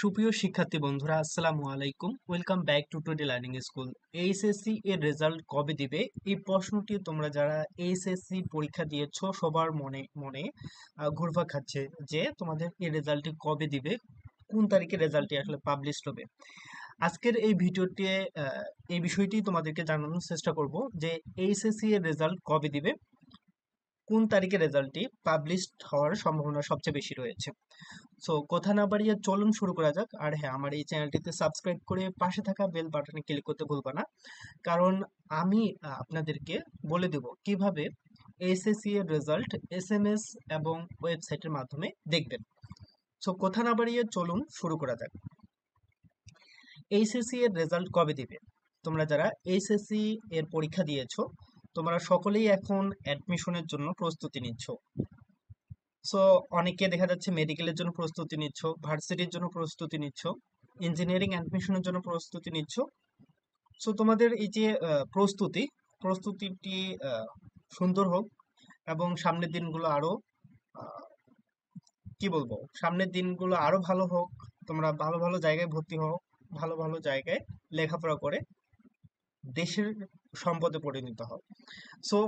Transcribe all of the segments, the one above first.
সুপ্রিয় শিক্ষার্থী বন্ধুরা, আসসালামু আলাইকুম। Welcome back to today learning school HSC এর রেজাল্ট কবে দিবে? এই প্রশ্নটি তোমরা যারা এইচএসসি পরীক্ষা দিয়েছ, সবার মনে মনে ঘুরপাক খাচ্ছে যে তোমাদের এই রেজাল্টটি কবে দিবে? কোন তারিখে রেজাল্টটি আসলে পাবলিশ হবে? আজকের এই ভিডিওটি এই বিষয়টি তোমাদেরকে জানানোর চেষ্টা করব যে এইচএসসি এর রেজাল্ট কবে দিবে? কোন তারিখে রেজাল্টটি পাবলিশ হওয়ার সম্ভাবনা সবচেয়ে বেশি রয়েছে? সো কথা না বাড়িয়ে চলুন শুরু করা যাক। আর হ্যাঁ আমার এই চ্যানেলটিতে সাবস্ক্রাইব করে পাশে থাকা বেল বাটনে ক্লিক করতে ভুলবা না। কারণ আমি আপনাদেরকে বলে দেব কীভাবে এসএসসি এর রেজাল্ট এসএমএস এবং ওয়েবসাইটের মাধ্যমে দেখবেন। সো কথা না বাড়িয়ে চলুন শুরু করা যাক। এইচএসসি এর রেজাল্ট কবে দিবে? তোমরা যারা এইচএসসি এর পরীক্ষা দিয়েছ তোমরা সকলেই এখন অ্যাডমিশনের জন্য প্রস্তুতি নিচ্ছ। সো অনেকে দেখা যাচ্ছে মেডিকেলের জন্য প্রস্তুতি নিচ্ছ ভার্সিটির জন্য প্রস্তুতি নিচ্ছ ইঞ্জিনিয়ারিং অ্যাডমিশনের জন্য প্রস্তুতি নিচ্ছ। সো তোমাদের এই যে প্রস্তুতি, প্রস্তুতিটি সুন্দর হোক এবং সামনের দিনগুলো আরও কি বলব, সামনের দিনগুলো আরও ভালো হোক, তোমরা ভালো ভালো জায়গায় ভর্তি হও, ভালো ভালো জায়গায় লেখাপড়া করে দেশের সম্পদে পরিণত হও সো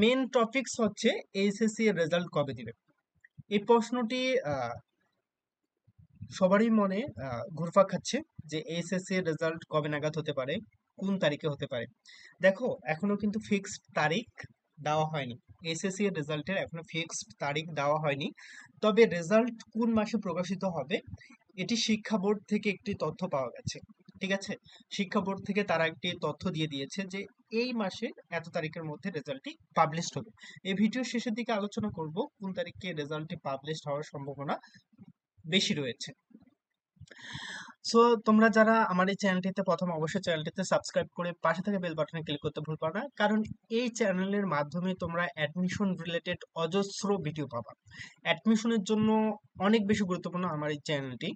মেন টপিকস হচ্ছে এইচএসসি এর রেজাল্ট কবে দিবে? এই প্রশ্নটি সবারই মনে ঘুরফা খাচ্ছে যে এইচএসসি এর রেজাল্ট কবে নাগাদ হতে পারে, কোন তারিখে হতে পারে। দেখো, এখনও কিন্তু ফিক্সড তারিখ দেওয়া হয়নি। এসএসসি এর রেজাল্টের এখনও ফিক্সড তারিখ দেওয়া হয়নি। তবে রেজাল্ট কোন মাসে প্রকাশিত হবে, এটি শিক্ষা বোর্ড থেকে একটি তথ্য পাওয়া গেছে। ঠিক আছে? শিক্ষা বোর্ড থেকে তারা একটি তথ্য দিয়ে দিয়েছে যে, এই মাসে এত তারিখের মধ্যে রেজাল্টটি পাবলিশড হবে। এই ভিডিও শেষের দিকে আলোচনা করব, কোন তারিখে রেজাল্টটি পাবলিশড হওয়ার সম্ভাবনা বেশি রয়েছে। সো তোমরা যারা আমার এই চ্যানেলটিতে প্রথম, অবশ্যই চ্যানেলটিতে সাবস্ক্রাইব করে পাশে থাকা বেল বাটনে ক্লিক করতে ভুলবা না, কারণ এই চ্যানেলের মাধ্যমে তোমরা অ্যাডমিশন রিলেটেড অজস্র ভিডিও পাবা। অ্যাডমিশনের জন্য অনেক বেশি গুরুত্বপূর্ণ আমার এই চ্যানেলটি।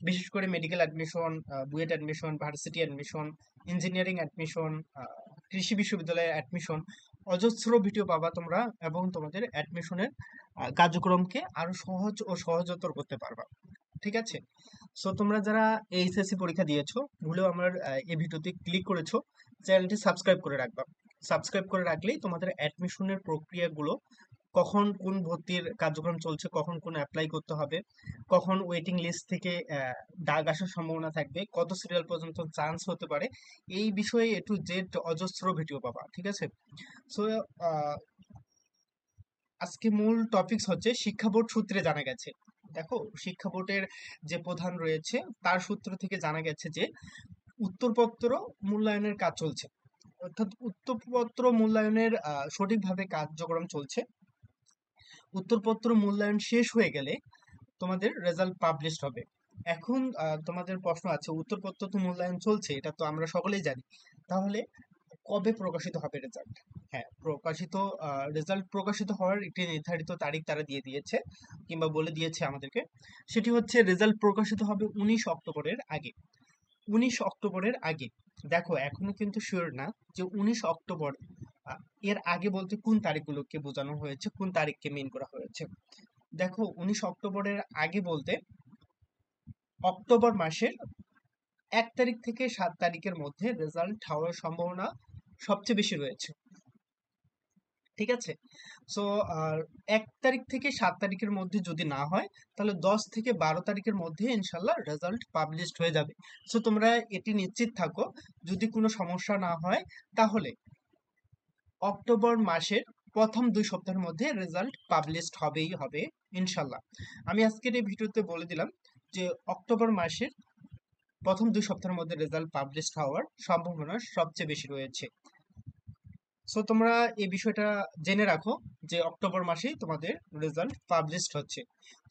বিশেষ করে medical admission BUET admission varsity admission engineering admission কৃষি বিশ্ববিদ্যালয়ে অ্যাডমিশন অজস্র ভিডিও পাবা তোমরা এবং তোমাদের অ্যাডমিশনের কার্যক্রমকে আরও সহজ ও সহজতর করতে পারবা। ঠিক আছে? সো তোমরা যারা এইচএসসি পরীক্ষা দিয়েছ, ভুলেও আমার এই ভিডিওতে ক্লিক করেছ চ্যানেলটি সাবস্ক্রাইব করে রাখবা। সাবস্ক্রাইব করে রাখলেই তোমাদের অ্যাডমিশনের প্রক্রিয়াগুলো কখন কোন ভর্তির কার্যক্রম চলছে, কখন কোন অ্যাপ্লাই করতে হবে, কখন ওয়েটিং লিস্ট থেকে ডাক আসার সম্ভাবনা থাকবে, কত সিরিয়াল পর্যন্ত চান্স হতে পারে, এই বিষয়ে একটু জেড অজস্র ভিডিও পাবা, ঠিক আছে? সো আজকে মূল টপিকস হচ্ছে শিক্ষা বোর্ড সূত্রে জানা গেছে। দেখো, শিক্ষা বোর্ডের যে প্রধান রয়েছে, তার সূত্র থেকে জানা গেছে যে উত্তরপত্র মূল্যায়নের কাজ চলছে। অর্থাৎ উত্তরপত্র মূল্যায়নের সঠিকভাবে কার্যক্রম চলছে। উত্তরপত্র মূল্যায়ন শেষ হয়ে গেলে তোমাদের রেজাল্ট পাবলিশড হবে। এখন তোমাদের প্রশ্ন আছে, উত্তরপত্র তো মূল্যায়ন চলছে, এটা তো আমরা সকলেই জানি। তাহলে কবে প্রকাশিত হবে রেজাল্ট হ্যাঁ প্রকাশিত রেজাল্ট প্রকাশিত হওয়ার একটি নির্ধারিত তারিখ তারা দিয়ে দিয়েছে, কিংবা বলে দিয়েছে আমাদেরকে। সেটি হচ্ছে রেজাল্ট প্রকাশিত হবে উনিশ অক্টোবরের আগে। উনিশ অক্টোবরের আগে। দেখো, এখনও কিন্তু শিওর না যে উনিশ অক্টোবর এর আগে বলতে কোন তারিখগুলোকে বোঝানো হয়েছে, কোন তারিখকে মেন করা হয়েছে। দেখো, উনিশ অক্টোবরের আগে বলতে অক্টোবর মাসের এক তারিখ থেকে সাত তারিখের মধ্যে রেজাল্ট হওয়ার সম্ভাবনা সবচেয়ে বেশি রয়েছে। ঠিক আছে? সো এক তারিখ থেকে সাত তারিখের মধ্যে যদি না হয়, তাহলে দশ থেকে বারো তারিখের মধ্যে ইনশাল্লাহ রেজাল্ট পাবলিশড হয়ে যাবে। সো তোমরা এটি নিশ্চিত থাকো, যদি কোনো সমস্যা না হয়, তাহলে অক্টোবর মাসের প্রথম দুই সপ্তাহের মধ্যে রেজাল্ট পাবলিশড হবেই, হবে, ইনশাল্লাহ। আমি আজকের এই ভিডিওতে বলে দিলাম যে অক্টোবর মাসের প্রথম দুই সপ্তাহের মধ্যে রেজাল্ট পাবলিশড হওয়ার সম্ভাবনা সবচেয়ে বেশি রয়েছে। সো তোমরা এই বিষয়টা জেনে রাখো যে অক্টোবর মাসেই তোমাদের রেজাল্ট পাবলিশড হচ্ছে।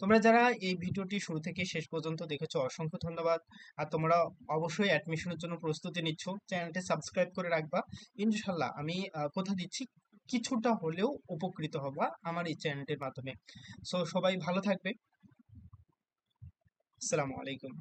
তোমরা যারা এই ভিডিওটি শুরু থেকে শেষ পর্যন্ত দেখেছ, অসংখ্য ধন্যবাদ। আর তোমরা অবশ্যই অ্যাডমিশনের জন্য প্রস্তুতি নিচ্ছ। চ্যানেলটি সাবস্ক্রাইব করে রাখবা। ইনশাল্লাহ আমি কথা দিচ্ছি, কিছুটা হলেও উপকৃত হবা আমার এই চ্যানেলটির মাধ্যমে। সো সবাই ভালো থাকবে। আসসালামু আলাইকুম।